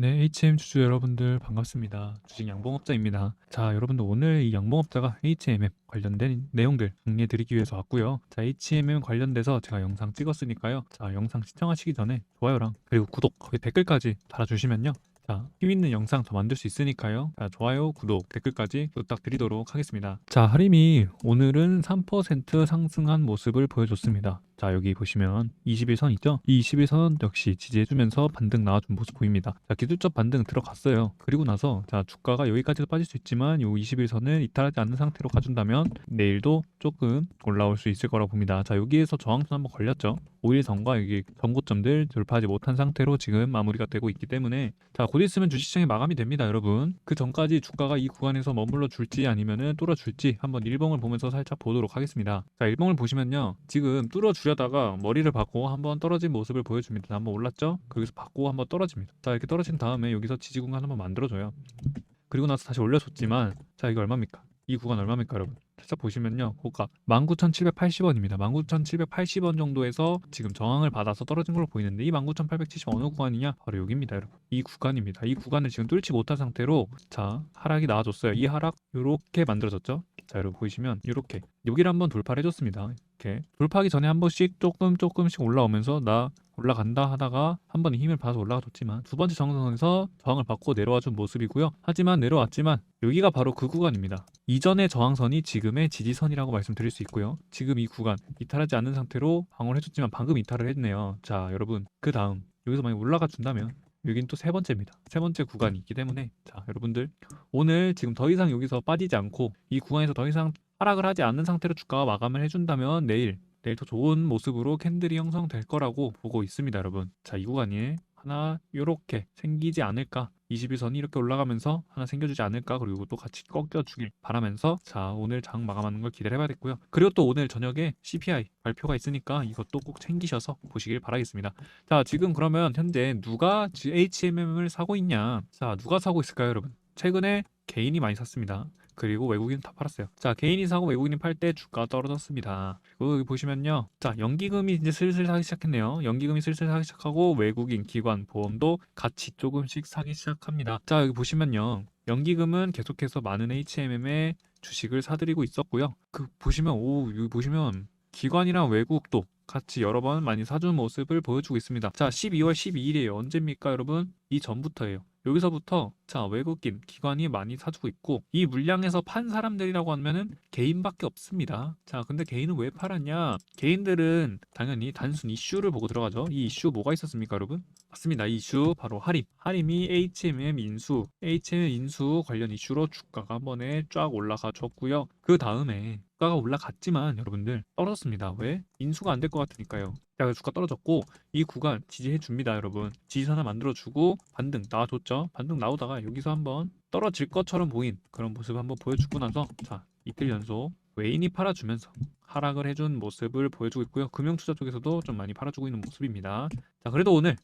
네, HM 주주 여러분들 반갑습니다. 주식 양봉업자입니다. 자, 여러분들 오늘 이 양봉업자가 HMM 관련된 내용들 정리해 드리기 위해서 왔고요. 자, HMM 관련돼서 제가 영상 찍었으니까요. 자, 영상 시청하시기 전에 좋아요랑 그리고 구독, 거기 댓글까지 달아주시면요. 자, 힘 있는 영상 더 만들 수 있으니까요. 자, 좋아요, 구독, 댓글까지 부탁드리도록 하겠습니다. 자, 하림이 오늘은 3% 상승한 모습을 보여줬습니다. 자, 여기 보시면 21선 있죠? 이 21선 역시 지지해주면서 반등 나와준 모습 보입니다. 자, 기술적 반등 들어갔어요. 그리고 나서 자, 주가가 여기까지도 빠질 수 있지만 이 21선을 이탈하지 않는 상태로 가준다면 내일도 조금 올라올 수 있을 거라고 봅니다. 자, 여기에서 저항선 한번 걸렸죠? 5일 선과 여기 전고점들 돌파하지 못한 상태로 지금 마무리가 되고 있기 때문에 자, 곧 있으면 주식시장이 마감이 됩니다, 여러분. 그 전까지 주가가 이 구간에서 머물러 줄지 아니면은 뚫어 줄지 한번 일봉을 보면서 살짝 보도록 하겠습니다. 자, 일봉을 보시면요. 지금 뚫어 주려다가 머리를 받고 한번 떨어진 모습을 보여줍니다. 자, 한번 올랐죠? 거기서 받고 한번 떨어집니다. 자, 이렇게 떨어진 다음에 여기서 지지 구간 한번 만들어줘요. 그리고 나서 다시 올려줬지만 자, 이거 얼마입니까? 이 구간 얼마입니까, 여러분? 살짝 보시면요. 고가 19,780원입니다. 19,780원 정도에서 지금 저항을 받아서 떨어진 걸로 보이는데 이 19,870 어느 구간이냐? 바로 여기입니다, 여러분. 이 구간입니다. 이 구간을 지금 뚫지 못한 상태로 자, 하락이 나와줬어요. 이 하락 요렇게 만들어졌죠? 자, 여러분 보이시면 요렇게 여기를 한번 돌파를 해줬습니다. 이렇게 돌파하기 전에 한 번씩 조금 조금씩 올라오면서 나 올라간다 하다가 한 번 힘을 봐서 올라가줬지만 두 번째 정상선에서 저항을 받고 내려와 준 모습이고요. 하지만 내려왔지만 여기가 바로 그 구간입니다. 이전의 저항선이 지금의 지지선이라고 말씀드릴 수 있고요. 지금 이 구간 이탈하지 않는 상태로 방어를 해줬지만 방금 이탈을 했네요. 자 여러분 그 다음 여기서 만약 올라가 준다면 여긴 또 세 번째입니다. 세 번째 구간이 있기 때문에 자 여러분들 오늘 지금 더 이상 여기서 빠지지 않고 이 구간에서 더 이상 하락을 하지 않는 상태로 주가가 마감을 해준다면 내일 내일 더 좋은 모습으로 캔들이 형성될 거라고 보고 있습니다, 여러분. 자, 이 구간이 하나 요렇게 생기지 않을까? 21선이 이렇게 올라가면서 하나 생겨주지 않을까? 그리고 또 같이 꺾여주길 바라면서 자 오늘 장 마감하는 걸 기대를 해봐야겠고요. 그리고 또 오늘 저녁에 CPI 발표가 있으니까 이것도 꼭 챙기셔서 보시길 바라겠습니다. 자 지금 그러면 현재 누가 HMM을 사고 있냐? 자 누가 사고 있을까요 여러분? 최근에 개인이 많이 샀습니다 그리고 외국인 다 팔았어요. 자, 개인이 사고 외국인이 팔 때 주가 떨어졌습니다. 여기 보시면요. 자, 연기금이 이제 슬슬 사기 시작했네요. 연기금이 슬슬 사기 시작하고 외국인 기관 보험도 같이 조금씩 사기 시작합니다. 자, 여기 보시면요. 연기금은 계속해서 많은 HMM의 주식을 사들이고 있었고요. 그 보시면 오, 여기 보시면 기관이랑 외국도 같이 여러 번 많이 사준 모습을 보여주고 있습니다. 자, 12월 12일이에요. 언제입니까, 여러분? 이 전부터예요. 여기서부터 자 외국인 기관이 많이 사주고 있고 이 물량에서 판 사람들이라고 하면은 개인밖에 없습니다. 자 근데 개인은 왜 팔았냐? 개인들은 당연히 단순 이슈를 보고 들어가죠. 이 이슈 뭐가 있었습니까, 여러분? 맞습니다. 이 이슈 바로 하림. 하림이 HMM 인수, HMM 인수 관련 이슈로 주가가 한 번에 쫙 올라가 줬고요. 그 다음에 주가가 올라갔지만 여러분들 떨어졌습니다. 왜? 인수가 안 될 것 같으니까요. 자, 주가 떨어졌고 이 구간 지지해 줍니다, 여러분. 지지선 하나 만들어 주고 반등 나와줬죠. 반등 나오다가 여기서 한번 떨어질 것처럼 보인 그런 모습 한번 보여주고 나서 자 이틀 연속 외인이 팔아주면서 하락을 해준 모습을 보여주고 있고요. 금융투자 쪽에서도 좀 많이 팔아주고 있는 모습입니다. 자 그래도 오늘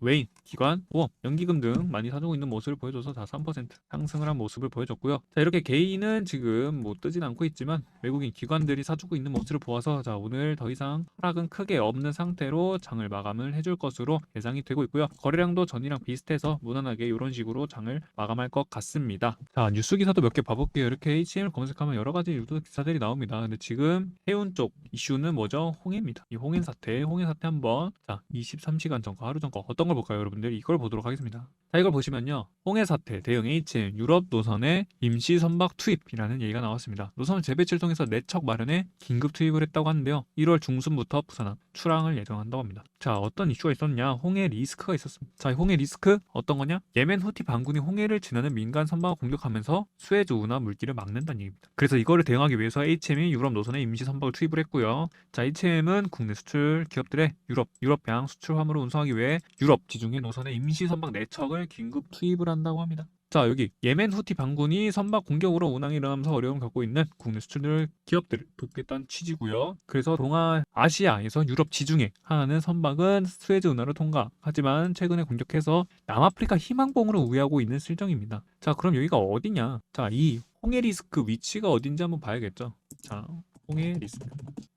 외인, 기관, 보험, 연기금 등 많이 사주고 있는 모습을 보여줘서 다 3% 상승을 한 모습을 보여줬고요. 자 이렇게 개인은 지금 뭐 뜨진 않고 있지만 외국인 기관들이 사주고 있는 모습을 보아서 자 오늘 더 이상 하락은 크게 없는 상태로 장을 마감을 해줄 것으로 예상이 되고 있고요. 거래량도 전이랑 비슷해서 무난하게 이런 식으로 장을 마감할 것 같습니다. 자 뉴스 기사도 몇 개 봐볼게요. 이렇게 HM을 검색하면 여러 가지 뉴스 기사들이 나옵니다. 근데 지금 해운 쪽 이슈는 뭐죠? 홍해입니다. 이 홍해 사태, 홍해 사태 한번 자 23시간 전거, 하루 전거 어떤 걸 볼까요, 여러분들? 이걸 보도록 하겠습니다. 자, 이걸 보시면요. 홍해 사태, 대응 HM, 유럽 노선의 임시 선박 투입이라는 얘기가 나왔습니다. 노선을 재배치를 통해서 내척 마련에 긴급 투입을 했다고 하는데요. 1월 중순부터 부산항 출항을 예정한다고 합니다. 자, 어떤 이슈가 있었냐? 홍해 리스크가 있었습니다. 자, 홍해 리스크 어떤 거냐? 예멘 후티 반군이 홍해를 지나는 민간 선박을 공격하면서 수에즈 운하 물길을 막는다는 얘기입니다. 그래서 이거를 대응하기 위해서 HM이 유럽 노선에 임시 선박을 투입을 했고요. 자, HM은 국내 수출 기업들의 유럽, 유럽 양 수출 화물을 운송하기 위해 유럽 지중해 노선에 임시 선박 4척을 긴급 투입을 한다고 합니다. 자 여기 예멘 후티 반군이 선박 공격으로 운항이 일어나면서 어려움을 겪고 있는 국내 수출 기업들을 돕겠다는 취지고요. 그래서 동아 아시아에서 유럽 지중해 하나는 선박은 스웨즈 운하를 통과. 하지만 최근에 공격해서 남아프리카 희망봉으로 우회하고 있는 실정입니다. 자 그럼 여기가 어디냐? 자이 홍해 리스크 위치가 어딘지 한번 봐야겠죠. 자 홍해 리스크.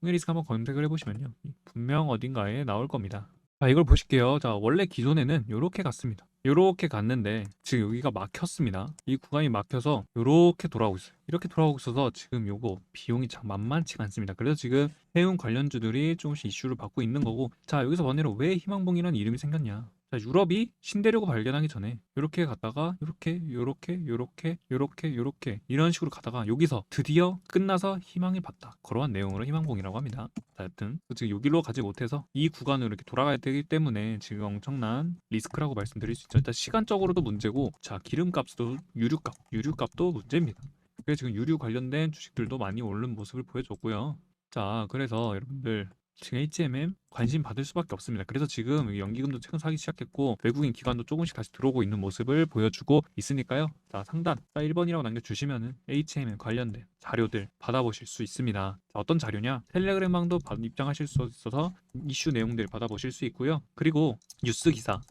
홍해 리스크 한번 검색을 해보시면요. 분명 어딘가에 나올 겁니다. 자, 이걸 보실게요. 자, 원래 기존에는 요렇게 갔습니다. 요렇게 갔는데 지금 여기가 막혔습니다. 이 구간이 막혀서 요렇게 돌아오고 있어요. 이렇게 돌아오고 있어서 지금 요거 비용이 참 만만치가 않습니다. 그래서 지금 해운 관련주들이 조금씩 이슈를 받고 있는 거고 자, 여기서 번외로 왜 희망봉이라는 이름이 생겼냐? 자, 유럽이 신대륙을 발견하기 전에 이렇게 갔다가 이렇게 요렇게 요렇게 요렇게 요렇게 이런 식으로 가다가 여기서 드디어 끝나서 희망을 봤다. 그러한 내용으로 희망봉이라고 합니다. 자, 여튼 지금 여기로 가지 못해서 이 구간으로 이렇게 돌아가야 되기 때문에 지금 엄청난 리스크라고 말씀드릴 수 있죠. 일단 시간적으로도 문제고 자, 기름값도 유류값, 유류값도 문제입니다. 그래서 지금 유류 관련된 주식들도 많이 오른 모습을 보여줬고요. 자, 그래서 여러분들 지금 HMM 관심 받을 수밖에 없습니다. 그래서 지금 연기금도 최근 사기 시작했고 외국인 기관도 조금씩 다시 들어오고 있는 모습을 보여주고 있으니까요. 자 상단 자 1번이라고 남겨주시면은 HMM 관련된 자료들 받아보실 수 있습니다. 자, 어떤 자료냐? 텔레그램방도 받- 입장하실 수 있어서 이슈 내용들 받아보실 수 있고요. 그리고 뉴스 기사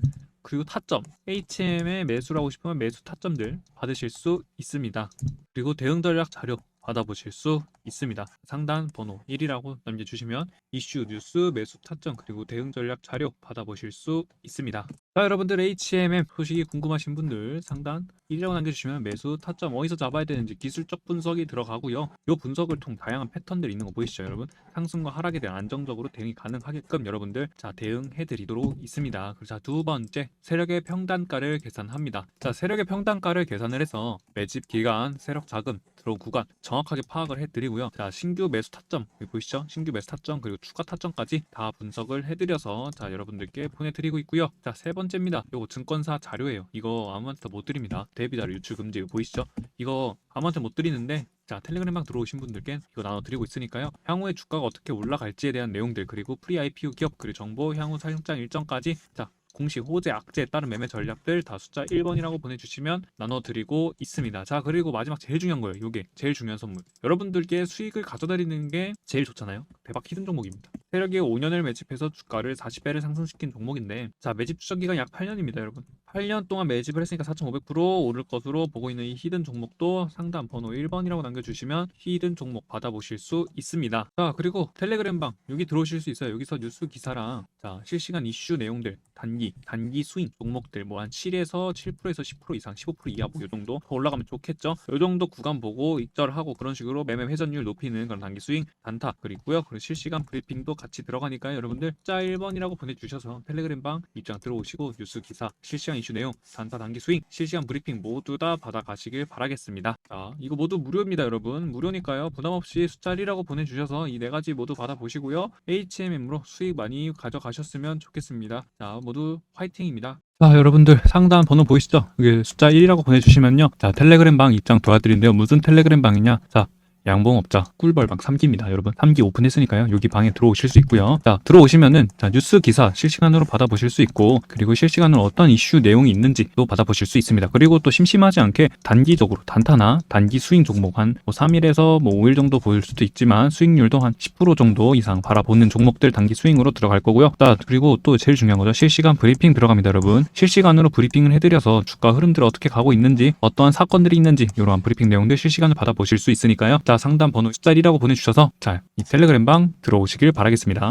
그리고 타점 HM에 매수를 하고 싶으면 매수 타점들 받으실 수 있습니다. 그리고 대응 전략 자료 받아보실 수 있습니다. 상단 번호 1이라고 남겨주시면 이슈, 뉴스, 매수 타점 그리고 대응 전략 자료 받아보실 수 있습니다. 자 여러분들 HMM 소식이 궁금하신 분들 상단 1이라고 남겨주시면 매수 타점 어디서 잡아야 되는지 기술적 분석이 들어가고요. 이 분석을 통 다양한 패턴들이 있는 거 보이시죠 여러분? 상승과 하락에 대한 안정적으로 대응이 가능하게끔 여러분들 자 대응해드리도록 있습니다. 그리고 자두 번째 세력의 평단가를 계산합니다. 자 세력의 평단가를 계산을 해서 매집 기간, 세력 자금, 들어온 구간 정확하게 파악을 해드리고요. 자 신규 매수 타점 여기 보이시죠? 신규 매수 타점 그리고 추가 타점까지 다 분석을 해드려서 자 여러분들께 보내드리고 있고요. 자세 번 째입니다. 요거 증권사 자료예요. 이거 아무한테 못 드립니다. 대비 자료 유출 금지 이거 보이시죠? 이거 아무한테 못 드리는데 자 텔레그램방 들어오신 분들께 이거 나눠드리고 있으니까요. 향후에 주가가 어떻게 올라갈지에 대한 내용들 그리고 프리 IPO 기업 그리고 정보 향후 사용장 일정까지 자 공식 호재 악재에 따른 매매 전략들 다 숫자 1번이라고 보내주시면 나눠드리고 있습니다. 자 그리고 마지막 제일 중요한 거예요. 이게 제일 중요한 선물. 여러분들께 수익을 가져다리는 게 제일 좋잖아요. 대박 히든 종목입니다. 세력이 5년을 매집해서 주가를 40배를 상승시킨 종목인데 자 매집 추적 기간 약 8년입니다, 여러분. 8년 동안 매집을 했으니까 4,500% 오를 것으로 보고 있는 이 히든 종목도 상단 번호 1번이라고 남겨주시면 히든 종목 받아보실 수 있습니다. 자 그리고 텔레그램방 여기 들어오실 수 있어요. 여기서 뉴스 기사랑 자 실시간 이슈 내용들 단기 단기 스윙 종목들 뭐 한 7에서 7%에서 10% 이상 15% 이하 뭐이 정도 더 올라가면 좋겠죠. 이 정도 구간 보고 익절하고 그런 식으로 매매 회전율 높이는 그런 단기 스윙 단타 그리고요. 그리고 실시간 브리핑도 같이 들어가니까요. 여러분들 자 1번이라고 보내주셔서 텔레그램방 입장 들어오시고 뉴스 기사 실시간 이슈 내용 단타 단기 스윙 실시간 브리핑 모두 다 받아가시길 바라겠습니다. 자 이거 모두 무료입니다 여러분 무료니까요 부담 없이 숫자 1이라고 보내주셔서 이 네 가지 모두 받아보시고요 HMM으로 수익 많이 가져가셨으면 좋겠습니다. 자 모두 화이팅입니다. 자 여러분들 상단 번호 보이시죠? 이게 숫자 1이라고 보내주시면요. 자 텔레그램 방 입장 도와드린대요. 무슨 텔레그램 방이냐? 자 양봉업자 꿀벌방 3기입니다. 여러분 3기 오픈했으니까요. 여기 방에 들어오실 수 있고요. 자 들어오시면은 자 뉴스 기사 실시간으로 받아보실 수 있고 그리고 실시간으로 어떤 이슈 내용이 있는지도 받아보실 수 있습니다. 그리고 또 심심하지 않게 단기적으로 단타나 단기 스윙 종목 한 뭐 3일에서 뭐 5일 정도 보일 수도 있지만 수익률도 한 10% 정도 이상 바라보는 종목들 단기 스윙으로 들어갈 거고요. 자 그리고 또 제일 중요한 거죠. 실시간 브리핑 들어갑니다, 여러분. 실시간으로 브리핑을 해드려서 주가 흐름들 어떻게 가고 있는지 어떠한 사건들이 있는지 이러한 브리핑 내용들 실시간으로 받아보실 수 있으니까요. 자 상단 번호 숫자 1이라고 보내주셔서 자 이 텔레그램 방 들어오시길 바라겠습니다.